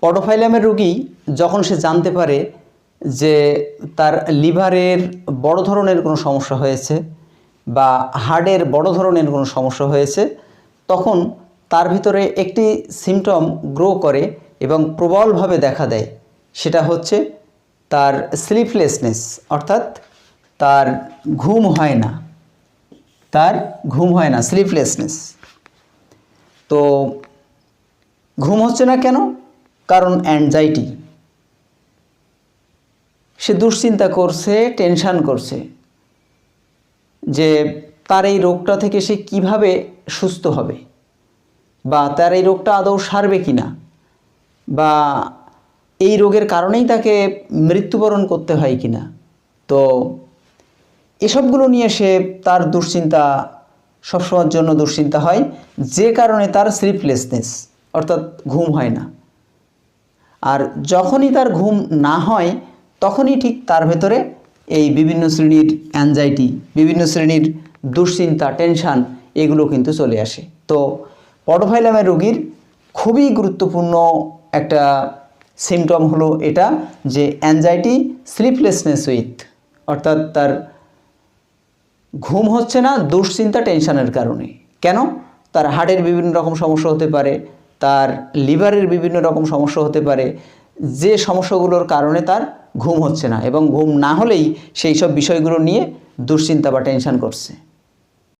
পডোফাইলামের রোগী যখন সে জানতে পারে যে তার লিভারের বড় ধরনের কোনো সমস্যা হয়েছে বা হার্টের বড় ধরনের কোনো সমস্যা হয়েছে, তখন তার ভিতরে একটি সিমটম গ্রো করে এবং প্রবলভাবে দেখা দেয়। সেটা হচ্ছে তার স্লিপলেসনেস, অর্থাৎ তার ঘুম হয় না। তার ঘুম হয় না, স্লিপলেসনেস। তো ঘুম হচ্ছে না কেন? কারণ অ্যাংজাইটি সে দুশ্চিন্তা করছে টেনশান করছে যে তার এই রোগটা থেকে সে কীভাবে সুস্থ হবে? বা তার এই রোগটা আদৌ সারবে কি না বা এই রোগের কারণেই তাকে মৃত্যুবরণ করতে হয় কি না তো এসবগুলো নিয়ে সে তার দুশ্চিন্তা, সবসময়ের জন্য দুশ্চিন্তা হয়, যে কারণে তার স্লিপলেসনেস অর্থাৎ ঘুম হয় না। আর যখনই তার ঘুম না হয়, তখনই ঠিক তার ভেতরে এই বিভিন্ন শ্রেণির অ্যাংজাইটি বিভিন্ন শ্রেণির দুশ্চিন্তা টেনশান এগুলো কিন্তু চলে আসে। তো পডোফাইলামের রোগীর খুবই গুরুত্বপূর্ণ একটা সিমটম হলো এটা যে অ্যাংজাইটি স্লিপলেসনেস উইথ অর্থাৎ তার ঘুম হচ্ছে না, দুশ্চিন্তা টেনশানের কারণে। কেন? তার হার্টের বিভিন্ন রকম সমস্যা হতে পারে তার লিভারের বিভিন্ন রকম সমস্যা হতে পারে, যে সমস্যাগুলোর কারণে তার ঘুম হচ্ছে না এবং ঘুম না হলেই সেই সব বিষয়গুলো নিয়ে দুশ্চিন্তা বা টেনশান করছে।